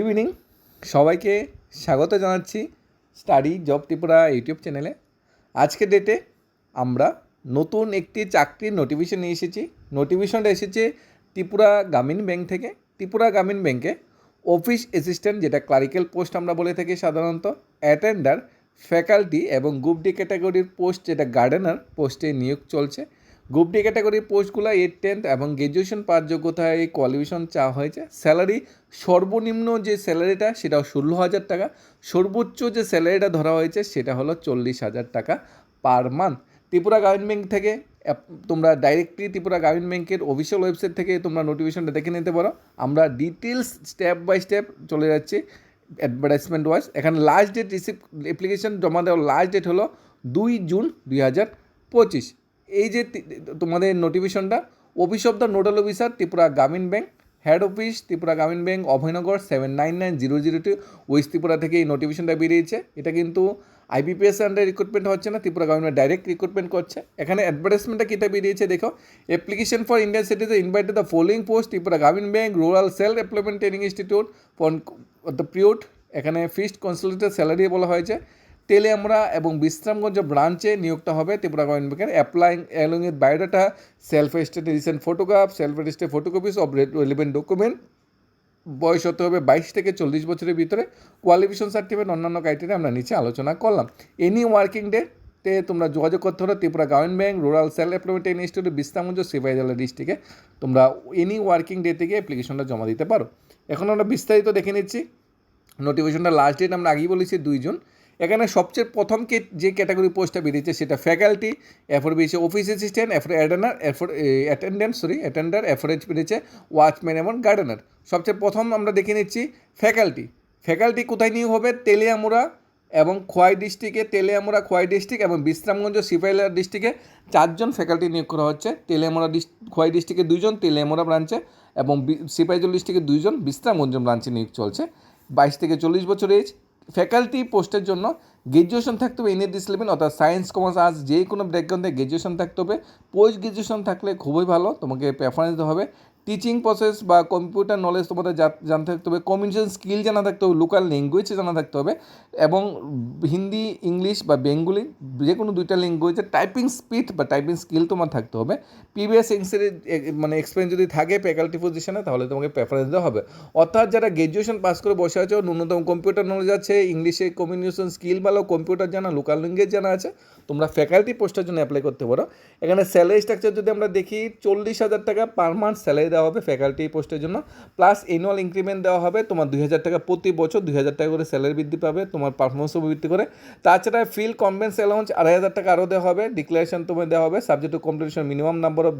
Evening সবাইকে স্বাগত জানাচ্ছি স্টাডি জব ত্রিপুরা ইউটিউব চ্যানেলে আজকের ডেটে আমরা নতুন একটি চাকরির নোটিফিকেশন নিয়ে এসেছি। নোটিফিকেশনটা এসেছে ত্রিপুরা গ্রামীণ ব্যাংক থেকে। ত্রিপুরা গ্রামীণ ব্যাংকে অফিস অ্যাসিস্ট্যান্ট যেটা ক্লারিক্যাল পোস্ট আমরা বলে থাকি সাধারণত অ্যাটেন্ডার ফ্যাকাল্টি এবং গ্রুপ ডি ক্যাটাগরির পোস্ট যেটা গার্ডেনার পোস্টে নিয়োগ চলছে। গ্রুপ ডি ক্যাটাগরির পোস্টগুলো এইট টেন্থ এবং গ্র্যাজুয়েশন পাওয়ার যোগ্যতায় এই কোয়ালিফিকেশন চাওয়া হয়েছে। স্যালারি সর্বনিম্ন যে স্যালারিটা সেটা ষোলো হাজার টাকা, সর্বোচ্চ যে স্যালারিটা ধরা হয়েছে সেটা হলো চল্লিশ হাজার টাকা per month Tripura Gramin bank থেকে তোমরা ডাইরেক্টলি ত্রিপুরা গ্রামীণ ব্যাংকের অফিসিয়াল ওয়েবসাইট থেকে তোমরা নোটিফিকেশনটা দেখে নিতে পারো। আমরা ডিটেলস স্টেপ বাই স্টেপ চলে যাচ্ছি অ্যাডভার্টাইজমেন্ট ওয়াইজ এখানে লাস্ট ডেট রিসিভ অ্যাপ্লিকেশন জমা দেওয়ার লাস্ট ডেট হলো দুই জুন দুই হাজার পঁচিশ। এই যে তোমাদের নোটিফিকেশনটা office of the nodal officer Tripura Gramin bank head office Tripura Gramin bank Abhaynagar seven nine nine zero zero two west Tripura থেকে এই নোটিফিকেশনটা বেরিয়েছে। এটা কিন্তু আইবিপিএস আন্ডার রিক্রুটমেন্ট হচ্ছে না ত্রিপুরা গভর্নমেন্ট ডাইরেক্ট রিক্রুটমেন্ট করছে। এখানে অ্যাডভার্টাইজমেন্টটা কিটা বেরিয়েছে দেখো। Application for Indian citizen invited the following post Tripura Gramin bank rural self employment training institute for the period এখানে ফিক্সড কনসালটেন্ট স্যালারি বলা হয়েছে। তেলিয়ামরা এবং বিশ্রামগঞ্জ ব্রাঞ্চে নিয়োগটা হবে ত্রিপুরা গ্রামীণ ব্যাংকের applying along with biodata self attested recent photograph self attested photocopies of relevant document বয়স হতে হবে বাইশ থেকে চল্লিশ বছরের ভিতরে। কোয়ালিফিকেশন সার্টিফিকেট অন্যান্য ক্রাইটেরিয়া আমরা নিচে আলোচনা করলাম। এনি ওয়ার্কিং ডে তে তোমরা যোগাযোগ করতে হলো Tripura Gramin bank rural self employment institute Bishramganj Sepahijala ডিস্ট্রিক্টে তোমরা এনি ওয়ার্কিং ডে থেকে অ্যাপ্লিকেশনটা জমা দিতে পারো। এখন আমরা বিস্তারিত দেখে নিচ্ছি। নোটিফিকেশনটা লাস্ট ডেট আমরা আগেই বলেছি দুইজন এখানে সবচেয়ে প্রথম কে যে ক্যাটাগরি পোস্টটা বেরিয়েছে সেটা ফ্যাকাল্টি এরপর বেরিয়েছে অফিস অ্যাসিস্ট্যান্ট এরপর অ্যাডেনার এরপর অ্যাটেন্ডেন্ট সরি অ্যাটেন্ডার এরপরেজ বেরিয়েছে ওয়াচম্যান এবং গার্ডেনার সবচেয়ে প্রথম আমরা দেখে নিচ্ছি ফ্যাকাল্টি ফ্যাকাল্টি কোথায় নিয়োগ হবে? তেলিয়ামুড়া এবং খোয়াই ডিস্ট্রিক্টে তেলিয়ামুড়া, খোয়াই ডিস্ট্রিক্ট এবং বিশ্রামগঞ্জ সিপাহীলা ডিস্ট্রিক্টে চারজন ফ্যাকাল্টি নিয়োগ করা হচ্ছে। তেলিয়ামুড়া খোয়াই ডিস্ট্রিক্টে দুইজন, তেলিয়ামুড়া ব্রাঞ্চে এবং সিপাহীজল ডিস্ট্রিক্টে দুইজন, বিশ্রামগঞ্জ ব্রাঞ্চে নিয়োগ চলছে। বাইশ থেকে চল্লিশ বছর এজ ফ্যাকাল্টি পোস্টের জন্য গ্র্যাজুয়েশন থাকতে হবে এন দিস লেভেল অর্থাৎ সায়েন্স কমার্স আর্টস যে কোনো ব্যাকগ্রাউন্ডে গ্র্যাজুয়েশন থাকতে হবে। পোস্ট গ্র্যাজুয়েশন থাকলে খুবই ভালো, তোমাকে প্রেফারেন্স দেওয়া হবে। টিচিং প্রসেস বা কম্পিউটার নলেজ তোমাদের জানতে থাকতে হবে কমিউনিকেশন স্কিল জানা থাকতে হবে লোকাল ল্যাঙ্গুয়েজ জানা থাকতে হবে এবং হিন্দি, ইংলিশ বা বেঙ্গলি যে কোনো দুইটা ল্যাঙ্গুয়েজের টাইপিং স্পিড বা টাইপিং স্কিল তোমার থাকতে হবে। প্রিভিয়াস এক্সের মানে এক্সপিরিয়েন্স যদি থাকে ফ্যাকাল্টি পজিশনে তাহলে তোমাকে প্রেফারেন্স দেওয়া হবে। অর্থাৎ যারা গ্র্যাজুয়েশন পাস করে বসে আছে, ন্যূনতম কম্পিউটার নলেজ আছে, ইংলিশে কমিউনিকেশন স্কিল ভালো কম্পিউটার জানা লোকাল ল্যাঙ্গুয়েজ জানা আছে, তোমরা ফ্যাকাল্টি পোস্টের জন্য অ্যাপ্লাই করতে পারো। এখানে স্যালারি স্ট্রাকচার যদি আমরা দেখি, চল্লিশ হাজার টাকা পার মান্থ স্যালারি দেওয়া হবে ফ্যাকাল্টি পোস্টের জন্য। প্লাস অ্যানুয়াল ইনক্রিমেন্ট দেওয়া হবে, তোমার দুই হাজার টাকা প্রতি বছর দুই হাজার টাকা করে স্যালারি বৃদ্ধি পাবে, তোমার পারফরমেন্স বৃদ্ধি করে। তাছাড়া ফিল কনভেন্স অ্যালাউন্স আড়াই হাজার টাকা আরও দেওয়া হবে ডিক্লারেশন তোমার দেওয়া হবে subject to competition minimum number of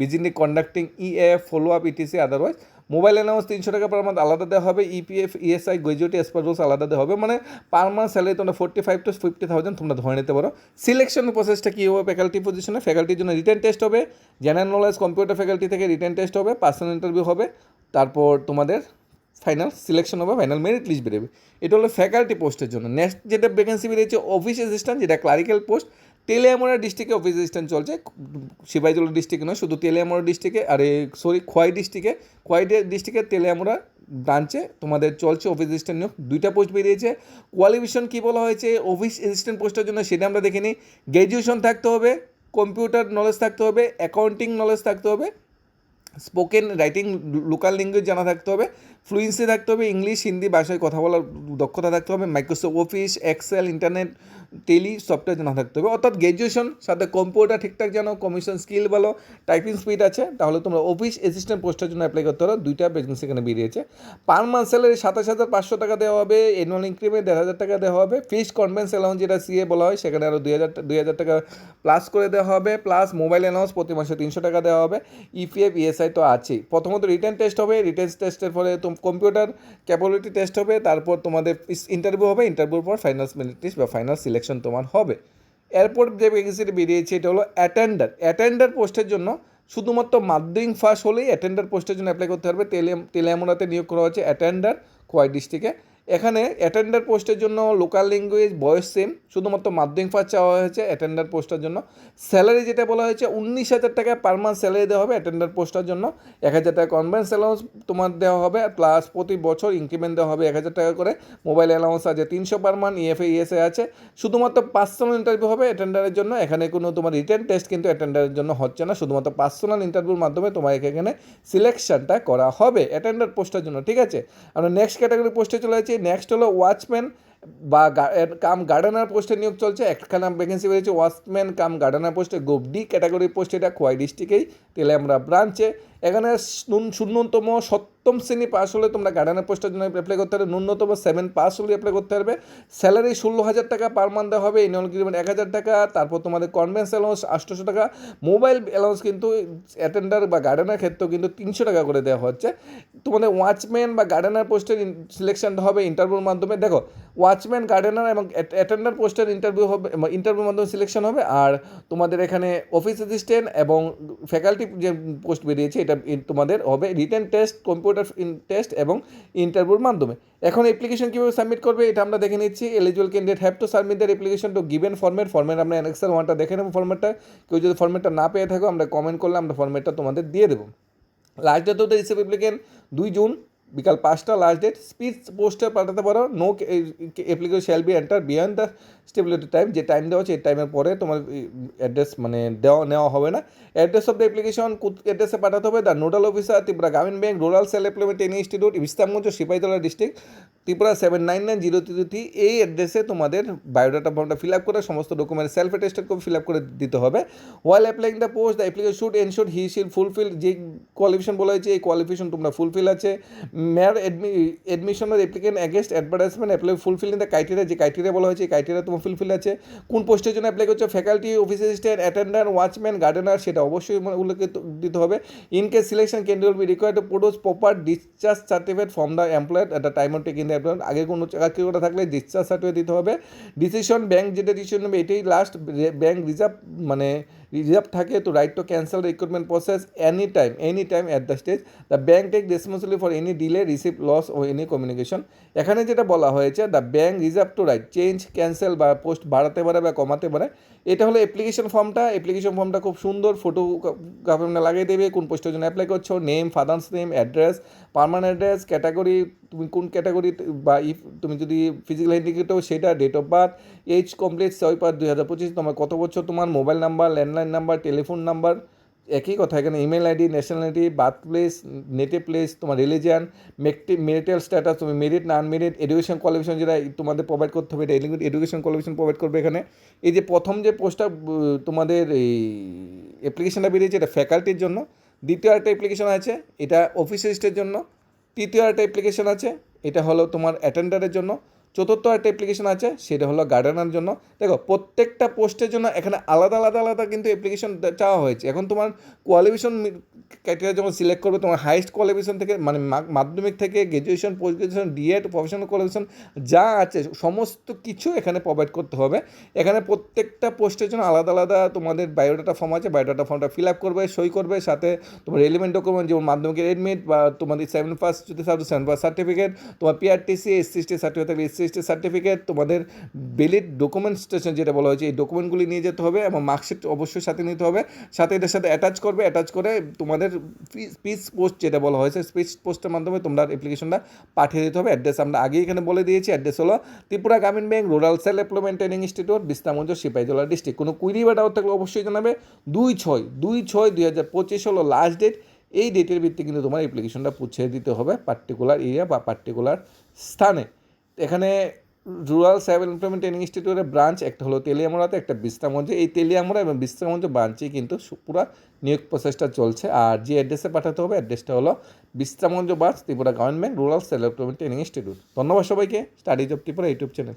business conducting E A follow up ETC otherwise mobile allowance তিনশো টাকা পার মান্থ আলাদা দেওয়া হবে EPF ESI gratuity as per rules আলাদা দেওয়া হবে মানে পার মান্থ স্যালারি তোমরা forty five to fifty thousand তোমরা ধরে নিতে পারো। সিলেকশন প্রসেসটা কী হবে? ফ্যাকাল্টি পজিশনে ফ্যাকাল্টির জন্য রিটেন টেস্ট হবে জেনারেল নলেজ কম্পিউটার ফ্যাকাল্টি থেকে রিটেন টেস্ট হবে পার্সোনাল ইন্টারভিউ হবে, তারপর তোমাদের ফাইনাল সিলেকশন হবে ফাইনাল মেরিট লিস্ট বেরোবে। এটা হলো ফ্যাকাল্টি পোস্টের জন্য। নেক্সট যেটা ভ্যাকেন্সি বেরিয়েছে অফিস অ্যাসিস্ট্যান্ট যেটা ক্লারিক্যাল পোস্ট তেলিয়ামোড়া ডিস্ট্রিক্টে অফিস অ্যাসিস্ট্যান্ট চলছে। সিপাহীজলা ডিস্ট্রিক্টে নয়, শুধু তেলিয়ামোড়া ডিস্ট্রিক্টে আর সরি খোয়াই ডিস্ট্রিক্টে খোয়াই ডিস্ট্রিক্টে তেলিয়ামোড়া ব্রাঞ্চে তোমাদের চলছে অফিস অ্যাসিস্ট্যান্ট নিয়োগ। দুইটা পোস্ট বেরিয়েছে। কোয়ালিফিকেশন কী বলা হয়েছে? অফিস অ্যাসিস্ট্যান্ট পোস্টের জন্য সেটা আমরা দেখে নিই। গ্র্যাজুয়েশন থাকতে হবে কম্পিউটার নলেজ থাকতে হবে অ্যাকাউন্টিং নলেজ থাকতে হবে স্পোকেন রাইটিং লোকাল ল্যাঙ্গুয়েজ জানা থাকতে হবে ফ্লুয়েন্সি থাকতে হবে ইংলিশ হিন্দি ভাষায় কথা বলার দক্ষতা থাকতে হবে Microsoft office excel internet tele software জানা থাকতে হবে। অর্থাৎ গ্র্যাজুয়েশন সাথে কম্পিউটার ঠিকঠাক জানো কমিশন স্কিল ভালো টাইপিং স্পিড আছে, তাহলে তোমরা অফিস অ্যাসিস্ট্যান্ট পোস্টের জন্য অ্যাপ্লাই করতে পারো, দুইটা ভ্যাকেন্সি এখানে বেরিয়েছে। পার মান্থ স্যালারি সাতাশ হাজার পাঁচশো টাকা দেওয়া হবে অ্যানুয়াল ইনক্রিমেন্ট দেড় হাজার টাকা দেওয়া হবে ফিক্সড কনভেন্স অ্যালাউন্স যেটা সিএ বলা হয়, সেখানে আরও দুই হাজার দুই হাজার টাকা প্লাস করে দেওয়া হবে প্লাস মোবাইল অ্যালাউন্স প্রতি মাসে তিনশো টাকা দেওয়া হবে E ইপিএফ ইএসআই তো আছেই। প্রথমত রিটার্ন টেস্ট হবে রিটার্ন টেস্টের ফলে তো কম্পিউটার ক্যাপাবিলিটি টেস্ট হবে, তারপর তোমাদের ইন্টারভিউ হবে ইন্টারভিউর পর ফাইনাল মেরিট বা ফাইনাল সিলেকশন তোমার হবে। এরপর যে ভ্যাকেন্সিটি বেরিয়েছে, এটা হলো অ্যাটেন্ডার অ্যাটেন্ডার পোস্টের জন্য শুধুমাত্র মাধ্যমিক ফার্স্ট হলেই অ্যাটেন্ডার পোস্টের জন্য অ্যাপ্লাই করতে পারবে। তেলে তেলেমোনাতে নিয়োগ করা হয়েছে অ্যাটেন্ডার খোয়াই ডিস্ট্রিক্টে এখানে অ্যাটেন্ডার পোস্টের জন্য লোকাল ল্যাঙ্গুয়েজ বয়স সেম শুধুমাত্র মাধ্যমিক পাস চাওয়া হয়েছে অ্যাটেন্ডার পোস্টের জন্য। স্যালারি যেটা বলা হয়েছে, উনিশ হাজার টাকা পার মান্থ স্যালারি দেওয়া হবে অ্যাটেন্ডার পোস্টের জন্য। এক হাজার টাকা কনভেন্স অ্যালাউন্স তোমার দেওয়া হবে প্লাস প্রতি বছর ইনক্রিমেন্ট দেওয়া হবে এক হাজার টাকা করে। মোবাইল অ্যালাউন্স আছে তিনশো পার মান্থ ইএফএ ইএসএ আছে। শুধুমাত্র পার্সোনাল ইন্টারভিউ হবে অ্যাটেন্ডারের জন্য। এখানে কোনো তোমার রিটার্ন টেস্ট কিন্তু অ্যাটেন্ডারের জন্য হচ্ছে না। শুধুমাত্র পার্সোনাল ইন্টারভিউর মাধ্যমে তোমাকে এখানে সিলেকশনটা করা হবে অ্যাটেন্ডার পোস্টের জন্য, ঠিক আছে? আমরা নেক্সট ক্যাটাগরি পোস্টে চলে যাচ্ছি। নেক্সট হলো ওয়াচম্যান বা কাম গার্ডেনার পোস্টে নিয়োগ চলছে, একখানা ভ্যাকেন্সি বেরিয়েছে ওয়াচম্যান কাম গার্ডেনার পোস্টে গ্রুপ ডি ক্যাটাগরি পোস্ট এটা খোয়াই ডিস্ট্রিক্টেই তেলে আমরা ব্রাঞ্চে এখানে ন্যূনতম সপ্তম শ্রেণি পাস হলে তোমরা গার্ডেনার পোস্টের জন্য অ্যাপ্লাই করতে পারবে, ন্যূনতম সেভেন পাস হলে অ্যাপ্লাই করতে পারবে। স্যালারি ষোলো হাজার টাকা পার মান্থ দেওয়া হবে ইনল এগ্রিমেন্ট এক হাজার টাকা, তারপর তোমাদের কনভেন্স অ্যালাউন্স আটশোশো টাকা। মোবাইল অ্যালাউন্স কিন্তু অ্যাটেন্ডার বা গার্ডেনার ক্ষেত্রেও কিন্তু তিনশো টাকা করে দেওয়া হচ্ছে। তোমাদের ওয়াচম্যান বা গার্ডেনার পোস্টের সিলেকশনটা হবে ইন্টারভিউর মাধ্যমে। দেখো ওয়াচম্যান গার্ডেনার এবং অ্যাটেন্ডার পোস্টের ইন্টারভিউ হবে ইন্টারভিউর মাধ্যমে সিলেকশন হবে। আর তোমাদের এখানে অফিস অ্যাসিস্ট্যান্ট এবং ফ্যাকাল্টি যে পোস্ট বেরিয়েছে, এটা তোমাদের হবে রিটেন টেস্ট কম্পিউটার টেস্ট এবং ইন্টারভিউর মাধ্যমে। এখন অ্যাপ্লিকেশন কীভাবে সাবমিট করবে, এটা আমরা দেখে নিচ্ছি। Eligible candidate have to submit their application to given format format আমরা এনএক্সেল ওয়ানটা দেখে নেব ফর্মেটটা কেউ যদি ফর্মেটটা না পেয়ে থাকো, আমরা কমেন্ট করলে আমরা ফর্মেটটা তোমাদের দিয়ে দেবো। Last date of the receive applicant দুই জুন বিকাল পাঁচটা লাস্ট ডেট স্পিচ পোস্টে পাঠাতে পারো। No application shall be enter beyond the stability time যে টাইম দেওয়া আছে, এই টাইমের পরে তোমার অ্যাড্রেস মানে দেওয়া, নেওয়া হবে না। অ্যাড্রেস অফ দ্য অ্যাপ্লিকেশন অ্যাড্রেসে পাঠাতে হবে। The nodal officer Tripura Gramin bank rural self employment training institute Bishramganj Sepahijala district Tripura seven nine nine zero three three এই অ্যাড্রেসে তোমাদের বায়োডাটা ফর্মটা ফিল আপ করে, সমস্ত document self attested copy fill up করে দিতে হবে। While applying the post the application should ensure he shall fulfil যে কোয়ালিফিকেশন বলা হয়েছে, এই কোয়ালিফিকেশন তোমরা ফুলফিল আছে। মেয়ার অ্যাডমিশনের applicant against advertisement apply fulfil the criteria যে ক্রাইটেরিয়া বলা হয়েছে, এই ক্রাইটেরিয়া তোমার ফুলফিল আছে। কোন পোস্টের জন্য অ্যাপ্লাই করছ? Faculty office assistant attender watchman gardener সেটা অবশ্যই মানে উল্লেখ দিতে হবে। In case selection candidate be required to proper discharge certificate from the employer at the time of taking the employer আগে কোনো চাকরি করা থাকলে ডিসচার্জ সার্টিফিকেট দিতে হবে। ডিসিশন ব্যাংক যেটা ডিসিশন নেবে, এটাই লাস্ট ব্যাংক রিজার্ভ মানে রিজার্ভ থাকে, তো right to cancel recruitment process any time any time at the stage the bank take responsibility for any delay receive loss O any communication এখানে যেটা বলা হয়েছে the bank reserve to right change cancel বা post বাড়াতে পারে বা কমাতে পারে। এটা হলো অ্যাপ্লিকেশন ফর্মটা অ্যাপ্লিকেশন ফর্মটা খুব সুন্দর। ফটো গভর্নমেন্ট লাগিয়ে দেবে। কোন পোস্টের জন্য অ্যাপ্লাই করছ? Name father's name address permanent address category তুমি কোন ক্যাটাগরি বা ইফ তুমি যদি ফিজিক্যাল হ্যান্ডিকেটও সেটা date of birth age complete ছয় পাঁচ দুই হাজার পঁচিশ, তোমার কত বছর, তোমার mobile number landline number telephone number একই কথা, এখানে email ID nationality birth place native place তোমার রিলিজিয়ান মেরিটাল স্ট্যাটাস তুমি মেরিট না আনমেরিট এডুকেশন কোয়ালিফিকেশন যেটা তোমাদের প্রোভাইড করতে হবে, এটা এডুকেশন কোয়ালিফিকেশন প্রোভাইড করবে এখানে। এই যে প্রথম যে পোস্টটা তোমাদের এই অ্যাপ্লিকেশনটা বেরিয়েছে, এটা ফ্যাকাল্টির জন্য। দ্বিতীয় একটা অ্যাপ্লিকেশন আছে, এটা অফিসিস্টের জন্য। তৃতীয় একটা অ্যাপ্লিকেশন আছে, এটা হলো তোমার অ্যাটেন্ডারের জন্য। চতুর্থ একটা অ্যাপ্লিকেশন আছে, সেটা হলো গার্ডেনার জন্য। দেখো, প্রত্যেকটা পোস্টের জন্য এখানে আলাদা আলাদা আলাদা কিন্তু অ্যাপ্লিকেশন চাওয়া হয়েছে। এখন তোমার কোয়ালিফিকেশন ক্রাইটেরিয়া যখন সিলেক্ট করবে, তোমার হাইস্ট কোয়ালিফিকেশন থেকে মানে মাধ্যমিক থেকে graduation post graduation DEd professional qualification যা আছে, সমস্ত কিছু এখানে প্রোভাইড করতে হবে। এখানে প্রত্যেকটা পোস্টের জন্য আলাদা আলাদা তোমাদের বায়োডাটা ফর্ম আছে। বায়োডাটা ফর্মটা ফিল আপ করবে, সই করবে, সাথে তোমার রেলিভেন্ট ডকুমেন্ট যেমন মাধ্যমিকের এডমিট বা তোমাদের সেভেন ফার্স্ট যদি সার্টিফিকেট তোমার পিআরটিসি এসসিএসটি সার্টিফিকেট থাকবে এসসিএসটি সার্টিফিকেট তোমাদের ভ্যালিড ডকুমেন্টেশন যেটা বলা হয়েছে, এই ডকুমেন্টগুলি নিয়ে যেতে হবে এবং মার্কশিট অবশ্যই সাথে নিতে হবে। সাথে এটার সাথে অ্যাটাচ করবে অ্যাটাচ করে তোমাদের স্পিচ পোস্ট যেটা বলা হয়েছে স্পিচ পোস্টের মাধ্যমে তোমরা অ্যাপ্লিকেশনটা পাঠিয়ে দিতে হবে। অ্যাড্রেস আমরা আগেই এখানে বলে দিয়েছি। অ্যাড্রেস হলো Tripura Gramin bank rural self employment training institute Bishramganj Sepahijala district কোনো কুইরি বা ডাউট থাকলে অবশ্যই জানাবে। দুই ছয় দুই ছয় দুই হাজার পঁচিশ হলো লাস্ট ডেট এই ডেটের ভিত্তিতে কিন্তু তোমার অ্যাপ্লিকেশনটা পুছিয়ে দিতে হবে পার্টিকুলার এরিয়া বা পার্টিকুলার স্থানে। এখানে রুরাল সাইবার এমপ্লয়মেন্ট ট্রেনিং ইনস্টিটিউটের ব্রাঞ্চ, একটা হলো তেলিয়ামোড়াতে, একটা বিস্তামঞ্জে এই তেলিয়ামোড়া এবং বিস্তামঞ্জ ব্রাঞ্চেই কিন্তু পুরো নিয়োগ প্রসেসটা চলছে। আর যে অ্যাড্রেসে পাঠাতে হবে, অ্যাড্রেসটা হলো Bishramganj branch, Tripura government rural cyber employment training institute. ধন্যবাদ সবাইকে, studies of Tripura YouTube channel.